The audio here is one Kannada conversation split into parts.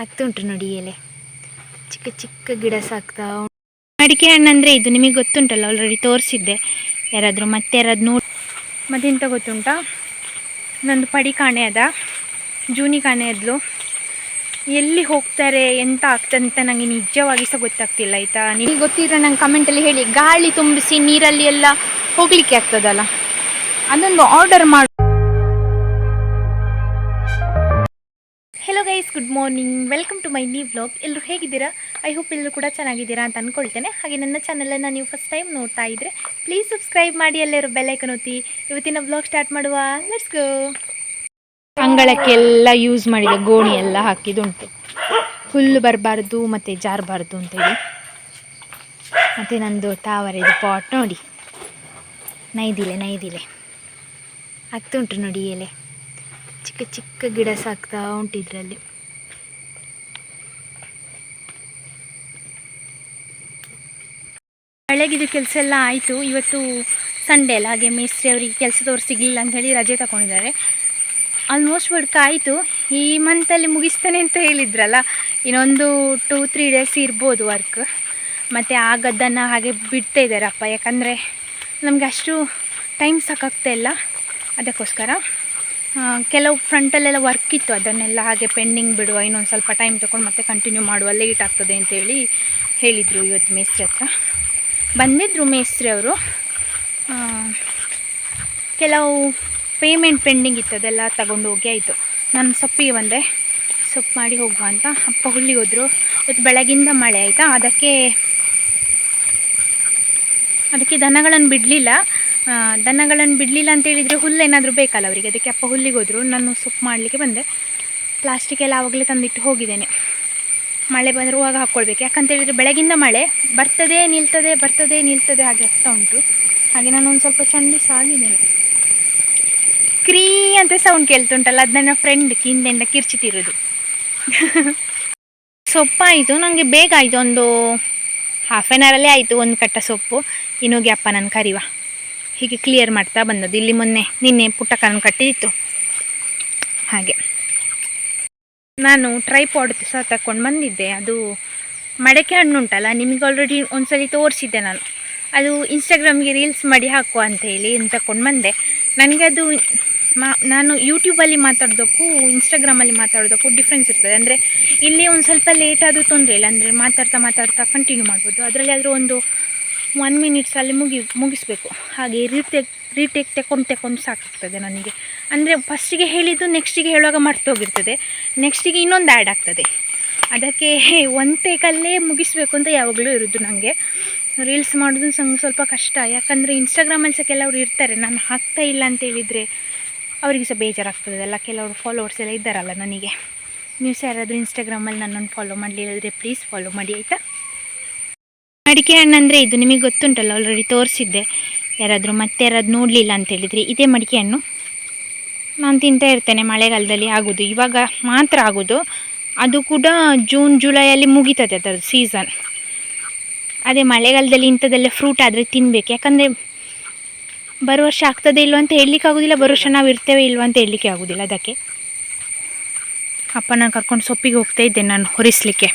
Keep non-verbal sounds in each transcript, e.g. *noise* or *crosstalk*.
ಆಗ್ತಾ ಉಂಟು ನೋಡಿ ಎಲೆ. ಚಿಕ್ಕ ಚಿಕ್ಕ ಗಿಡ ಸಾಕ್ತಾ ಮಡಿಕೆ ಅಡಿಕೆ ಹಣ್ಣಂದರೆ ಇದು ನಿಮಗೆ ಗೊತ್ತುಂಟಲ್ಲ ಆಲ್ರೆಡಿ ತೋರಿಸಿದ್ದೆ. ಯಾರಾದರೂ ಮತ್ತೆ ಯಾರಾದ್ರು ನೋಡಿ ಮತ್ತೆಂತ ಗೊತ್ತುಂಟಾ? ನಂದು ಪಡಿ ಅದ, ಜೂನಿ ಕಾಣೆ ಅದ್ಲು. ಎಲ್ಲಿ ಹೋಗ್ತಾರೆ, ಎಂತ ಆಗ್ತದೆ ಅಂತ ನನಗೆ ನಿಜವಾಗಿ ಸಹ ಗೊತ್ತಾಗ್ತಿಲ್ಲ, ಆಯಿತಾ? ನಿಮಗೆ ಗೊತ್ತಿದ್ರೆ ನಂಗೆ ಕಮೆಂಟಲ್ಲಿ ಹೇಳಿ. ಗಾಳಿ ತುಂಬಿಸಿ ನೀರಲ್ಲಿ ಎಲ್ಲ ಹೋಗಲಿಕ್ಕೆ ಆಗ್ತದಲ್ಲ? ಅದೊಂದು ಆರ್ಡರ್ ಮಾಡಿ. Good morning welcome to my new vlog ಎಲ್ಲರೂ ಹೇಗಿದ್ದೀರಾ? ಐ ಹೋಪ್ ಎಲ್ಲರೂ ಕೂಡ ಚೆನ್ನಾಗಿದ್ದೀರಾ ಅಂತ ಅಂದ್ಕೊಳ್ತೇನೆ ಹಾಗೆ ನನ್ನ ಚಾನಲನ್ನು ನೀವು ಫಸ್ಟ್ ಟೈಮ್ ನೋಡ್ತಾ ಇದ್ದರೆ ಪ್ಲೀಸ್ ಸಬ್ಸ್ಕ್ರೈಬ್ ಮಾಡಿ ಎಲ್ಲರೂ ಬೆಲ್ಲೈಕನ್ ಒತ್ತಿ. ಇವತ್ತಿನ ವ್ಲಾಗ್ ಸ್ಟಾರ್ಟ್ ಮಾಡುವ. ಲೆಟ್ಸ್ ಗೋ ಅಂಗಳಕ್ಕೆಲ್ಲ ಯೂಸ್ ಮಾಡಿದೆ ಗೋಣಿ ಎಲ್ಲ ಹಾಕಿದುಂಟು ಹುಲ್ಲು ಬರಬಾರ್ದು, ಮತ್ತು ಜಾರಬಾರ್ದು ಅಂತೇಳಿ ಮತ್ತು ನಂದು ತಾವರೆದು ಪಾಟ್ ನೋಡಿ. ನೈದಿಲೆ ನೈದಿಲೆ. ಉಂಟು ನೋಡಿ ಎಲೆ. ಚಿಕ್ಕ ಚಿಕ್ಕ ಗಿಡ ಸಾಕ್ತಾ ಉಂಟು ಇದರಲ್ಲಿ. ಬೆಳಗಿದು ಕೆಲಸ ಎಲ್ಲ ಆಯಿತು. ಇವತ್ತು ಸಂಡೇ ಅಲ್ಲ, ಹಾಗೆ ಮೇಸ್ತ್ರಿ ಅವರಿಗೆ ಕೆಲಸದವ್ರು ಸಿಗಲಿಲ್ಲ ಅಂತ ಹೇಳಿ ರಜೆ ತಗೊಂಡಿದ್ದಾರೆ ಆಲ್ಮೋಸ್ಟ್ ವರ್ಕ್ ಆಯಿತು. ಈ ಮಂತಲ್ಲಿ ಮುಗಿಸ್ತಾನೆ ಅಂತ ಹೇಳಿದ್ರಲ್ಲ, ಇನ್ನೊಂದು ಟೂ ತ್ರೀ ಡೇಸ್ ಇರ್ಬೋದು ವರ್ಕ್ ಮತ್ತು ಆಗದ್ದನ್ನು ಹಾಗೆ ಬಿಡ್ತಾ ಇದ್ದಾರಪ್ಪ ಯಾಕಂದರೆ ನಮಗೆ ಅಷ್ಟು ಟೈಮ್ ಸಾಕಾಗ್ತಾ ಇಲ್ಲ. ಅದಕ್ಕೋಸ್ಕರ ಕೆಲವು ಫ್ರಂಟಲ್ಲೆಲ್ಲ ವರ್ಕ್ ಇತ್ತು. ಅದನ್ನೆಲ್ಲ ಹಾಗೆ ಪೆಂಡಿಂಗ್ ಬಿಡುವ, ಇನ್ನೊಂದು ಸ್ವಲ್ಪ ಟೈಮ್ ತೊಗೊಂಡು ಮತ್ತೆ ಕಂಟಿನ್ಯೂ ಮಾಡುವ. ಲೇಟ್ ಆಗ್ತದೆ ಅಂತೇಳಿ ಹೇಳಿದರು ಇವತ್ತು ಮೇಸ್ತ್ರಿ ಹತ್ರ. ಬಂದಿದ್ದರು ಮೇಸ್ತ್ರಿ ಅವರು. ಕೆಲವು ಪೇಮೆಂಟ್ ಪೆಂಡಿಂಗ್ ಇತ್ತು, ಅದೆಲ್ಲ ತಗೊಂಡು ಹೋಗಿ ಆಯಿತು. ನಾನು ಸೊಪ್ಪಿಗೆ ಬಂದೆ. ಸೊಪ್ಪು ಮಾಡಿ ಹೋಗುವ ಅಂತ. ಅಪ್ಪ ಹುಲ್ಲಿಗೆ ಹೋದರು. ಇವತ್ತು ಬೆಳಗಿಂದ ಮಳೆ ಆಯಿತಾ? ಅದಕ್ಕೆ ಅದಕ್ಕೆ ದನಗಳನ್ನು ಬಿಡಲಿಲ್ಲ. ದನಗಳನ್ನು ಬಿಡಲಿಲ್ಲ ಅಂತೇಳಿದರೆ ಹುಲ್ಲು ಏನಾದರೂ ಬೇಕಲ್ಲ ಅವರಿಗೆ. ಅದಕ್ಕೆ ಅಪ್ಪ ಹುಲ್ಲಿಗೆ ಹೋದರು. ನಾನು ಸೊಪ್ಪು ಮಾಡಲಿಕ್ಕೆ ಬಂದೆ. ಪ್ಲಾಸ್ಟಿಕ್ ಎಲ್ಲ ಆವಾಗಲೇ ತಂದಿಟ್ಟು ಹೋಗಿದ್ದೇನೆ. ಮಳೆ ಬರುವಾಗ ಹಾಕ್ಕೊಳ್ಬೇಕು. ಯಾಕಂತ ಹೇಳಿದರೆ ಬೆಳಗಿಂದ ಮಳೆ ಬರ್ತದೆ ನಿಲ್ತದೆ ಬರ್ತದೆ ನಿಲ್ತದೆ ಹಾಗೆ ಆಗ್ತಾ ಉಂಟು. ಹಾಗೆ ನಾನು ಒಂದು ಸ್ವಲ್ಪ ಚಂಡಿ ಸಾಗಿದ್ದೇನೆ. ಕ್ರೀ ಅಂತ ಸೌಂಡ್ ಕೇಳ್ತುಂಟಲ್ಲ, ಅದು ನನ್ನ ಫ್ರೆಂಡ್ ಹಿಂದೆಯಿಂದ ಕಿರ್ಚಿತಿರೋದು *laughs* ಸೊಪ್ಪಾಯಿತು ನನಗೆ ಬೇಗ ಆಯಿತು, ಒಂದು ಹಾಫ್ ಆನ್ ಅವರಲ್ಲೇ ಆಯಿತು ಒಂದು ಕಟ್ಟ ಸೊಪ್ಪು. ಇನ್ನೋಗಿ ಅಪ್ಪ ನಾನು ಕರಿವ. ಹೀಗೆ ಕ್ಲಿಯರ್ ಮಾಡ್ತಾ ಬಂದದ್ದು. ಇಲ್ಲಿ ಮೊನ್ನೆ, ನಿನ್ನೆ ಪುಟ್ಟಕ್ಕನ ಕಟ್ಟಿತ್ತು ಹಾಗೆ ನಾನು ಟ್ರೈಪಾಡ್ ಸಹ ತಗೊಂಡು ಬಂದಿದ್ದೆ. ಅದು ಮಡಕೆ ಹಣ್ಣು ಉಂಟಲ್ಲ, ನಿಮಗೆ ಆಲ್ರೆಡಿ ಒಂದ್ಸಲಿ ತೋರಿಸಿದ್ದೆ ನಾನು. ಅದು ಇನ್ಸ್ಟಾಗ್ರಾಮ್ಗೆ ರೀಲ್ಸ್ ಮಾಡಿ ಹಾಕುವ ಅಂತ ಹೇಳಿ ತಗೊಂಡು ಬಂದೆ. ನನಗೆ ಅದು ಮಾ, ನಾನು ಯೂಟ್ಯೂಬಲ್ಲಿ ಮಾತಾಡೋದಕ್ಕೂ ಇನ್ಸ್ಟಾಗ್ರಾಮಲ್ಲಿ ಮಾತಾಡೋದಕ್ಕೂ ಡಿಫ್ರೆನ್ಸ್ ಇರ್ತದೆ. ಅಂದರೆ ಇಲ್ಲಿ ಒಂದು ಸ್ವಲ್ಪ ಲೇಟ್ ಆದರೂ ತೊಂದರೆ ಇಲ್ಲ. ಅಂದರೆ ಮಾತಾಡ್ತಾ ಮಾತಾಡ್ತಾ ಕಂಟಿನ್ಯೂ ಮಾಡ್ಬೋದು. ಅದರಲ್ಲಿ ಆದರೂ ಒಂದು ಒನ್ ಮಿನಿಟ್ಸಲ್ಲಿ ಮುಗಿ, ಮುಗಿಸ್ಬೇಕು. ಹಾಗೆ ರೀಟೇಕ್ ರೀಟೇಕ್ ತೆಕೊಂಡು ತೆಕೊಂಡು ಸಾಕಾಗ್ತದೆ ನನಗೆ. ಅಂದರೆ ಫಸ್ಟಿಗೆ ಹೇಳಿದ್ದು ನೆಕ್ಸ್ಟಿಗೆ ಹೇಳುವಾಗ ಮರ್ತೋಗಿರ್ತದೆ ನೆಕ್ಸ್ಟಿಗೆ ಇನ್ನೊಂದು ಆ್ಯಡ್ ಆಗ್ತದೆ. ಅದಕ್ಕೆ ಒಂದು ಟೇಕಲ್ಲೇ ಮುಗಿಸ್ಬೇಕು ಅಂತ ಯಾವಾಗಲೂ ಇರೋದು ನನಗೆ ರೀಲ್ಸ್ ಮಾಡೋದು ಸಂಗ್ ಸ್ವಲ್ಪ ಕಷ್ಟ. ಯಾಕಂದರೆ ಇನ್ಸ್ಟಾಗ್ರಾಮಲ್ಲಿ ಸಹ ಕೆಲವರು ಇರ್ತಾರೆ. ನಾನು ಹಾಕ್ತಾ ಇಲ್ಲ ಅಂತ ಹೇಳಿದರೆ ಅವರಿಗೆ ಸಹ ಬೇಜಾರಾಗ್ತದಲ್ಲ ಕೆಲವರು ಫಾಲೋವರ್ಸ್ ಎಲ್ಲ ಇದ್ದಾರಲ್ಲ ನನಗೆ. ನೀವು ಸಹ ಯಾರಾದರೂ ಇನ್ಸ್ಟಾಗ್ರಾಮಲ್ಲಿ ನನ್ನನ್ನು ಫಾಲೋ ಮಾಡಲಿಲ್ಲದ್ರೆ ಪ್ಲೀಸ್ ಫಾಲೋ ಮಾಡಿ, ಆಯಿತಾ? ಅಡಿಕೆ ಹಣ್ಣಂದರೆ ಇದು ನಿಮಗೆ ಗೊತ್ತುಂಟಲ್ಲ ಆಲ್ರೆಡಿ ತೋರಿಸಿದ್ದೆ. ಯಾರಾದರೂ ಮತ್ತೆ ಯಾರಾದ್ರು ನೋಡಲಿಲ್ಲ ಅಂತ ಹೇಳಿದರೆ ಇದೇ ಮಡಿಕೆ ಹಣ್ಣು. ನಾನು ತಿಂತಾ ಇರ್ತೇನೆ, ಮಳೆಗಾಲದಲ್ಲಿ ಆಗೋದು. ಇವಾಗ ಮಾತ್ರ ಆಗೋದು. ಅದು ಕೂಡ ಜೂನ್ ಜುಲೈಯಲ್ಲಿ ಮುಗೀತದೆ ಅದರದ್ದು ಸೀಸನ್ ಅದೇ ಮಳೆಗಾಲದಲ್ಲಿ ಇಂಥದ್ದೆಲ್ಲ ಫ್ರೂಟ್ ಆದರೆ ತಿನ್ಬೇಕು. ಯಾಕಂದರೆ ಬರೋ ವರ್ಷ ಆಗ್ತದೆ ಇಲ್ವ ಅಂತ ಹೇಳಲಿಕ್ಕೆ ಆಗೋದಿಲ್ಲ ಬರೋ ವರ್ಷ ನಾವು ಇರ್ತೇವೆ ಇಲ್ವ ಅಂತ ಹೇಳಲಿಕ್ಕೆ ಆಗೋದಿಲ್ಲ ಅದಕ್ಕೆ. ಅಪ್ಪನ ಕರ್ಕೊಂಡು ಸೊಪ್ಪಿಗೆ ಹೋಗ್ತಾ ಇದ್ದೆ ನಾನು ಹೊರಿಸ್ಲಿಕ್ಕೆ.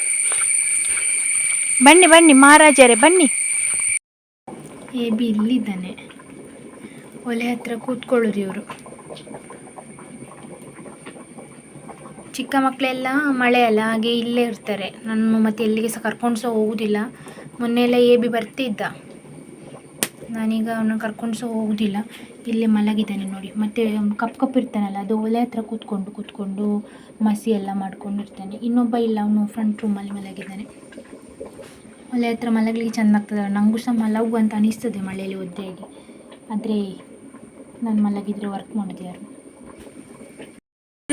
ಬನ್ನಿ ಬನ್ನಿ, ಮಹಾರಾಜರೇ, ಬನ್ನಿ. ಎ ಬಿ, ಇಲ್ಲಿದ್ದಾನೆ. ಒಲೆ ಹತ್ರ ಕೂತ್ಕೊಳ್ಳೋರು ಇವರು. ಚಿಕ್ಕ ಮಕ್ಕಳೆಲ್ಲ, ಮಳೆ ಅಲ್ಲ, ಹಾಗೆ ಇಲ್ಲೇ ಇರ್ತಾರೆ. ನಾನು ಮತ್ತೆ ಎಲ್ಲಿಗೆ ಸಹ ಕರ್ಕೊಂಡು ಸಹ ಹೋಗುದಿಲ್ಲ. ಮೊನ್ನೆ ಎಲ್ಲ ಎ ಬಿ ಬರ್ತಿದ್ದ. ನಾನೀಗ ಅವನ ಕರ್ಕೊಂಡು ಸಹ ಹೋಗುದಿಲ್ಲ. ಇಲ್ಲೇ ಮಲಗಿದ್ದಾನೆ ನೋಡಿ. ಮತ್ತೆ ಕಪ್ ಕಪ್ ಇರ್ತಾನಲ್ಲ, ಅದು ಒಲೆ ಹತ್ರ ಕೂತ್ಕೊಂಡು ಕೂತ್ಕೊಂಡು ಮಸಿ ಎಲ್ಲ ಮಾಡ್ಕೊಂಡು ಇರ್ತಾನೆ ಇನ್ನೊಬ್ಬ ಇಲ್ಲ, ಅವನು ಫ್ರಂಟ್ ರೂಮಲ್ಲಿ ಮಲಗಿದ್ದಾನೆ. ಒಲೆ ಹತ್ರ ಮಲಗಲಿಕ್ಕೆ ಚೆಂದ ಆಗ್ತದೆ ನನಗೂ ಸಹ ಮಲಗು ಅಂತ ಅನಿಸ್ತದೆ ಮಳೆಯಲ್ಲಿ ಒದ್ದೆಯಾಗಿ. ಆದರೆ ನಾನು ಮಲಗಿದ್ರೆ ವರ್ಕ್ ಮಾಡೋದು ಯಾರು?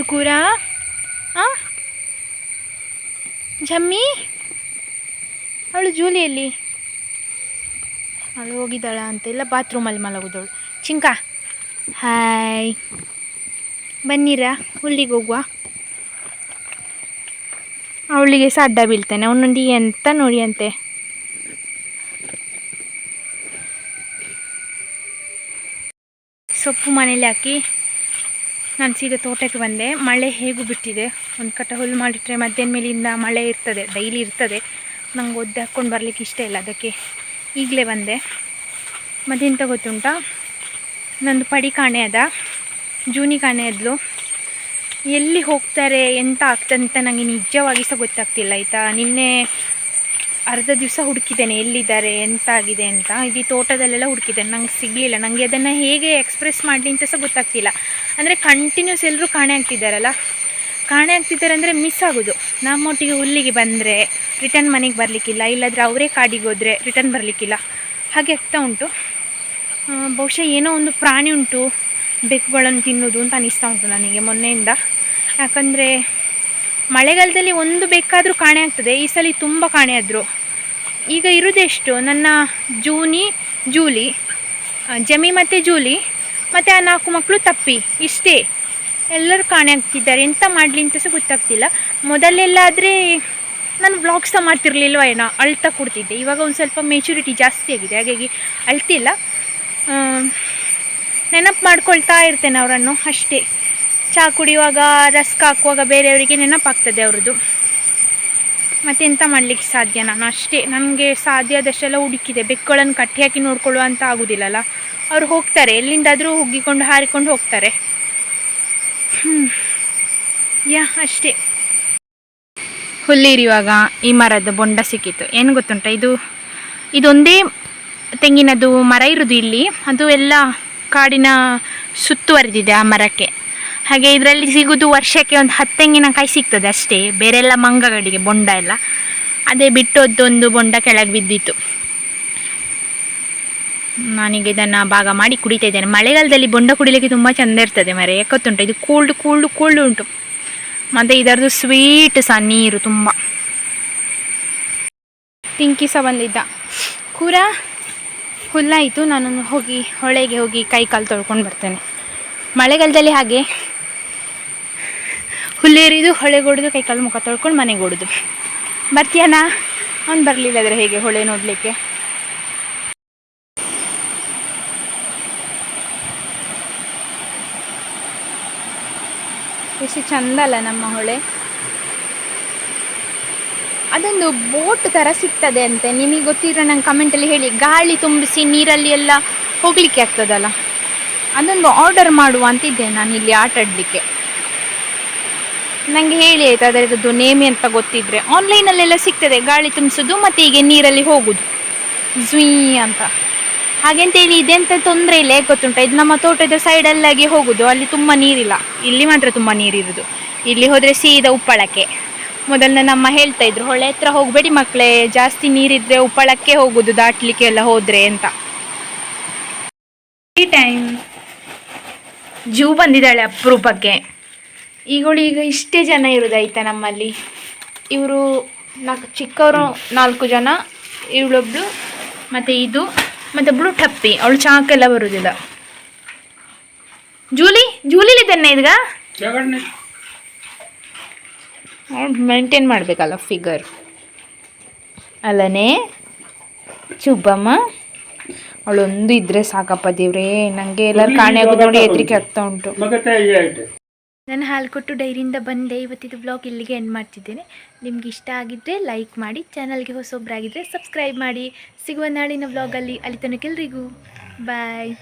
ಕೂರ? ಆ? ಜಮ್ಮಿ? ಅವಳು ಜೂಲಿಯಲ್ಲಿ ಅವಳು ಹೋಗಿದ್ದಾಳ ಅಂತ ಇಲ್ಲ ಬಾತ್ರೂಮಲ್ಲಿ ಮಲಗೋದವಳು. ಚಿಂಕ? ಹಾಯ್ ಬನ್ನಿರಾ? ಹುಲ್ಲಿಗೆ ಹೋಗುವ? ಅವಳಿಗೆ ಸಹ ಅಡ್ಡ ಬೀಳ್ತಾನೆ. ಅವನೊಂದು ಎಂತ ನೋಡಿ ಅಂತೆ. ಸೊಪ್ಪು ಮನೇಲಿ ಹಾಕಿ ನಾನು ಸೀದಾ ತೋಟಕ್ಕೆ ಬಂದೆ. ಮಳೆ ಹೇಗೂ ಬಿಟ್ಟಿದೆ. ಒಂದು ಕಟ್ಟ ಹುಲ್ಲು ಮಾಡಿಟ್ರೆ ಮಧ್ಯಾಹ್ನ ಮೇಲಿಂದ ಮಳೆ ಇರ್ತದೆ, ಡೈಲಿ ಇರ್ತದೆ. ನಂಗೆ ಒದ್ದೆ ಹಾಕ್ಕೊಂಡು ಬರಲಿಕ್ಕೆ ಇಷ್ಟ ಇಲ್ಲ. ಅದಕ್ಕೆ ಈಗಲೇ ಬಂದೆ. ಮತ್ತೆಂತ ಗೊತ್ತುಂಟ ನಂದು ಪಡಿ ಕಾಣೆ ಅದ. ಜೂನಿ ಕಾಣೆ ಅದ್ಲು ಎಲ್ಲಿ ಹೋಗ್ತಾರೆ, ಎಂತ ಆಗ್ತಂತ ನನಗೆ ನಿಜವಾಗಿ ಸಹ ಗೊತ್ತಾಗ್ತಿಲ್ಲ, ಆಯಿತಾ? ನಿನ್ನೆ ಅರ್ಧ ದಿವಸ ಹುಡುಕಿದ್ದೇನೆ, ಎಲ್ಲಿದ್ದಾರೆ, ಎಂತ ಆಗಿದೆ ಅಂತ. ಇದು ತೋಟದಲ್ಲೆಲ್ಲ ಹುಡುಕಿದ್ದೇನೆ, ನಂಗೆ ಸಿಗಲಿಲ್ಲ. ನನಗೆ ಅದನ್ನು ಹೇಗೆ ಎಕ್ಸ್ಪ್ರೆಸ್ ಮಾಡಲಿ ಅಂತ ಸಹ ಗೊತ್ತಾಗ್ತಿಲ್ಲ. ಅಂದರೆ ಕಂಟಿನ್ಯೂಸ್ ಎಲ್ಲರೂ ಕಾಣೆ ಆಗ್ತಿದ್ದಾರಲ್ಲ? ಕಾಣೆ ಆಗ್ತಿದ್ದಾರೆ ಅಂದರೆ ಮಿಸ್ ಆಗೋದು. ನಮ್ಮೊಟ್ಟಿಗೆ ಹುಲ್ಲಿಗೆ ಬಂದರೆ ರಿಟರ್ನ್ ಮನೆಗೆ ಬರಲಿಕ್ಕಿಲ್ಲ, ಇಲ್ಲಾಂದರೆ ಅವರೇ ಕಾಡಿಗೆ ಹೋದರೆ ರಿಟರ್ನ್ ಬರಲಿಕ್ಕಿಲ್ಲ. ಹಾಗೆ ಆಗ್ತಾ ಉಂಟು. ಬಹುಶಃ ಏನೋ ಒಂದು ಪ್ರಾಣಿ ಉಂಟು. ಬೆಕ್ಕುಗಳನ್ನು ತಿನ್ನೋದು ಅಂತ ಅನಿಸ್ತಾ ಉಂಟು ನನಗೆ ಮೊನ್ನೆಯಿಂದ. ಯಾಕಂದರೆ ಮಳೆಗಾಲದಲ್ಲಿ ಒಂದು ಬೇಕಾದರೂ ಕಾಣೆ ಆಗ್ತದೆ, ಈ ಸಲ ತುಂಬ ಕಾಣೆ ಆದರು. ಈಗ ಇರೋದೆಷ್ಟು ನನ್ನ ಜೂನಿ ಜೂಲಿ ಜಮಿ ಮತ್ತು ಜೂಲಿ, ಮತ್ತು ಆ ನಾಲ್ಕು ಮಕ್ಕಳು ತಪ್ಪಿ, ಇಷ್ಟೇ. ಎಲ್ಲರೂ ಕಾಣೆ ಆಗ್ತಿದ್ದಾರೆ. ಎಂತ ಮಾಡಲಿ ಅಂತ ಸಹ ಗೊತ್ತಾಗ್ತಿಲ್ಲ. ಮೊದಲೆಲ್ಲ ಆದರೆ ನಾನು ಬ್ಲಾಗ್ಸ್ ಸಹ ಮಾಡ್ತಿರ್ಲಿಲ್ವ ಏನೋ, ಅಳ್ತಾ ಕೊಡ್ತಿದ್ದೆ. ಇವಾಗ ಒಂದು ಸ್ವಲ್ಪ ಮೆಚುರಿಟಿ ಜಾಸ್ತಿ ಆಗಿದೆ. ಹಾಗಾಗಿ ಅಳ್ತಿಲ್ಲ. ನೆನಪು ಮಾಡ್ಕೊಳ್ತಾ ಇರ್ತೇನೆ ಅವರನ್ನು ಅಷ್ಟೇ. ಚಹಾ ಕುಡಿಯುವಾಗ, ರಸ್ಕ್ ಹಾಕುವಾಗ ಬೇರೆಯವರಿಗೆ ನೆನಪಾಗ್ತದೆ ಅವ್ರದ್ದು. ಮತ್ತೆಂತ ಮಾಡಲಿಕ್ಕೆ ಸಾಧ್ಯ? ನಾನು ಅಷ್ಟೇ. ನನಗೆ ಸಾಧ್ಯ ಆದಷ್ಟೆಲ್ಲ ಹುಡುಕಿದೆ. ಬೆಕ್ಕುಗಳನ್ನು ಕಟ್ಟಿ ಹಾಕಿ ನೋಡ್ಕೊಳ್ಳುವಂತ ಆಗೋದಿಲ್ಲಲ್ಲ. ಅವ್ರು ಹೋಗ್ತಾರೆ. ಎಲ್ಲಿಂದಾದರೂ ಹುಗ್ಗಿಕೊಂಡು ಹಾರಿಕೊಂಡು ಹೋಗ್ತಾರೆ. ಹ್ಞೂ ಯಾ, ಅಷ್ಟೇ. ಹುಲ್ಲಿರುವಾಗ ಈ ಮರದ ಬೊಂಡ ಸಿಕ್ಕಿತ್ತು. ಏನು ಗೊತ್ತುಂಟ ಇದು? ಇದೊಂದೇ ತೆಂಗಿನದು ಮರ ಇರೋದು ಇಲ್ಲಿ. ಅದು ಎಲ್ಲ ಕಾಡಿನ ಸುತ್ತುವರೆದಿದೆ ಆ ಮರಕ್ಕೆ. ಹಾಗೆ ಇದರಲ್ಲಿ ಸಿಗೋದು ವರ್ಷಕ್ಕೆ ಒಂದು ಹತ್ತು ತೆಂಗಿನಕಾಯಿ ಸಿಗ್ತದೆ ಅಷ್ಟೇ, ಬೇರೆಲ್ಲ ಮಂಗಗಳಿಗೆ ಬೊಂಡ ಎಲ್ಲ. ಅದೇ ಬಿಟ್ಟು ಅದೊಂದು ಬೊಂಡ ಕೆಳಗೆ ಬಿದ್ದಿತ್ತು. ನನಗೆ ಇದನ್ನು ಭಾಗ ಮಾಡಿ ಕುಡಿತಾ ಇದ್ದೇನೆ. ಮಳೆಗಾಲದಲ್ಲಿ ಬೊಂಡ ಕುಡಿಲಿಕ್ಕೆ ತುಂಬ ಚೆಂದ ಇರ್ತದೆ ಮರೆ ಯಾಕತ್ತುಂಟು ಇದು ಕೂಲ್ಡ್ ಕೂಲ್ಡ್ ಕೂಲ್ಡ್ ಉಂಟು. ಮತ್ತು ಇದರದ್ದು ಸ್ವೀಟ್ ಸಹ, ನೀರು ತುಂಬ. ಪಿಂಕಿ ಸಹ ಬಂದಿದ್ದ. ಕೂರ? ಹುಲ್ಲಾಯಿತು ನಾನು ಹೋಗಿ, ಹೊಳೆಗೆ ಹೋಗಿ ಕೈ ಕಾಲು ತೊಳ್ಕೊಂಡು ಬರ್ತೇನೆ. ಮಳೆಗಾಲದಲ್ಲಿ ಹಾಗೆ ಹುಲ್ಲೇರಿದು ಹೊಳೆಗೊಡ್ದು ಕೈ ಕಾಲು ಮುಖ ತೊಳ್ಕೊಂಡು ಮನೆಗೆ ಹೊಡೆದು ಬರ್ತೀಯಾನ ಅವ್ನು ಬರಲಿಲ್ಲ ಆದರೆ ಹೇಗೆ ಹೊಳೆ ನೋಡಲಿಕ್ಕೆ? ಎಷ್ಟು ಚಂದ ಅಲ್ಲ ನಮ್ಮ ಹೊಳೆ. ಅದೊಂದು ಬೋಟ್ ಥರ ಸಿಗ್ತದೆ ಅಂತೆ. ನಿಮಗೆ ಗೊತ್ತಿರೋ ನಂಗೆ ಕಮೆಂಟಲ್ಲಿ ಹೇಳಿ. ಗಾಳಿ ತುಂಬಿಸಿ ನೀರಲ್ಲಿ ಎಲ್ಲ ಹೋಗಲಿಕ್ಕೆ ಆಗ್ತದಲ್ಲ? ಅದೊಂದು ಆರ್ಡರ್ ಮಾಡುವ ಅಂತಿದ್ದೆ ನಾನು ಇಲ್ಲಿ ಆಟ ಆಡಲಿಕ್ಕೆ. ನನಗೆ ಹೇಳಿ ಆಯ್ತು, ಅದರದ್ದು ನೇಮಿ ಅಂತ ಗೊತ್ತಿದ್ರೆ. ಆನ್ಲೈನಲ್ಲೆಲ್ಲ ಸಿಗ್ತದೆ. ಗಾಳಿ ತುಂಬಿಸೋದು ಮತ್ತು ಹೀಗೆ ನೀರಲ್ಲಿ ಹೋಗೋದು. ಝುಯ್ ಅಂತ. ಹಾಗೆಂತೇಳಿ ಇದೆಂತ ತೊಂದರೆ ಇಲ್ಲ. ಗೊತ್ತುಂಟ? ಇದು ನಮ್ಮ ತೋಟದ ಸೈಡಲ್ಲಾಗಿ ಹೋಗೋದು. ಅಲ್ಲಿ ತುಂಬ ನೀರಿಲ್ಲ. ಇಲ್ಲಿ ಮಾತ್ರ ತುಂಬ ನೀರಿರೋದು. ಇಲ್ಲಿ ಹೋದರೆ ಸೀದಾ ಉಪ್ಪಳಕ್ಕೆ. ಮೊದಲು ನಮ್ಮ ಹೇಳ್ತಾ ಇದ್ರು ಹೊಳೆ ಹತ್ರ ಹೋಗಬೇಡಿ ಮಕ್ಕಳೇ ಜಾಸ್ತಿ ನೀರಿದ್ರೆ ಉಪ್ಪಳಕ್ಕೆ ಹೋಗುದು ದಾಟ್ಲಿಕ್ಕೆ ಎಲ್ಲ ಹೋದ್ರೆ ಅಂತ. ಈ ಟೈಮ್ ಜೂ ಬಂದಿದ್ದಾಳೆ ಅಪರೂಪಕ್ಕೆ. ಈಗಳು ಈಗ ಇಷ್ಟೇ ಜನ ಇರೋದಾಯ್ತಾ ನಮ್ಮಲ್ಲಿ. ಇವರು ನಾಲ್ಕು ಚಿಕ್ಕವರು ನಾಲ್ಕು ಜನ ಇವಳೊಬ್ಳು ಮತ್ತು ಇದು ಮತ್ತು ಒಬ್ಳು ಟಪ್ಪಿ ಅವಳು ಚಾಕೆಲ್ಲ ಬರೋದಿಲ್ಲ. ಜೂಲಿ ಜೂಲಿಲಿದ್ದೇನೆ ಈಗ ಮೇಂಟೈನ್ ಮಾಡಬೇಕಲ್ಲ ಫಿಗರ್ ಅಲ್ಲನೇ ಚುಬ್ಬಮ್ಮ ಅವಳೊಂದು ಇದ್ರೆ ಸಾಕಪ್ಪ ದೇವ್ರೇ ನಂಗೆ ಎಲ್ಲರೂ ಕಾಣೆ ಆಗೋದು ನೋಡಿ ಹೆದರಿಕೆ ಆಗ್ತಾ ಉಂಟು. ನಾನು ಹಾಲು ಕೊಟ್ಟು ಡೈರಿಯಿಂದ ಬಂದೆ ಇವತ್ತಿದ್ದು ಬ್ಲಾಗ್ ಇಲ್ಲಿಗೆ ಎಂಡ್ ಮಾಡ್ತಿದ್ದೇನೆ. ನಿಮ್ಗೆ ಇಷ್ಟ ಆಗಿದ್ರೆ ಲೈಕ್ ಮಾಡಿ ಚಾನಲ್ಗೆ ಹೊಸೊಬ್ಬರಾಗಿದ್ದರೆ ಸಬ್ಸ್ಕ್ರೈಬ್ ಮಾಡಿ. ಸಿಗುವ ನಾಳಿನ ಬ್ಲಾಗಲ್ಲಿ ಅಲ್ಲಿ ತನಕ ಎಲ್ರಿಗೂ ಬಾಯ್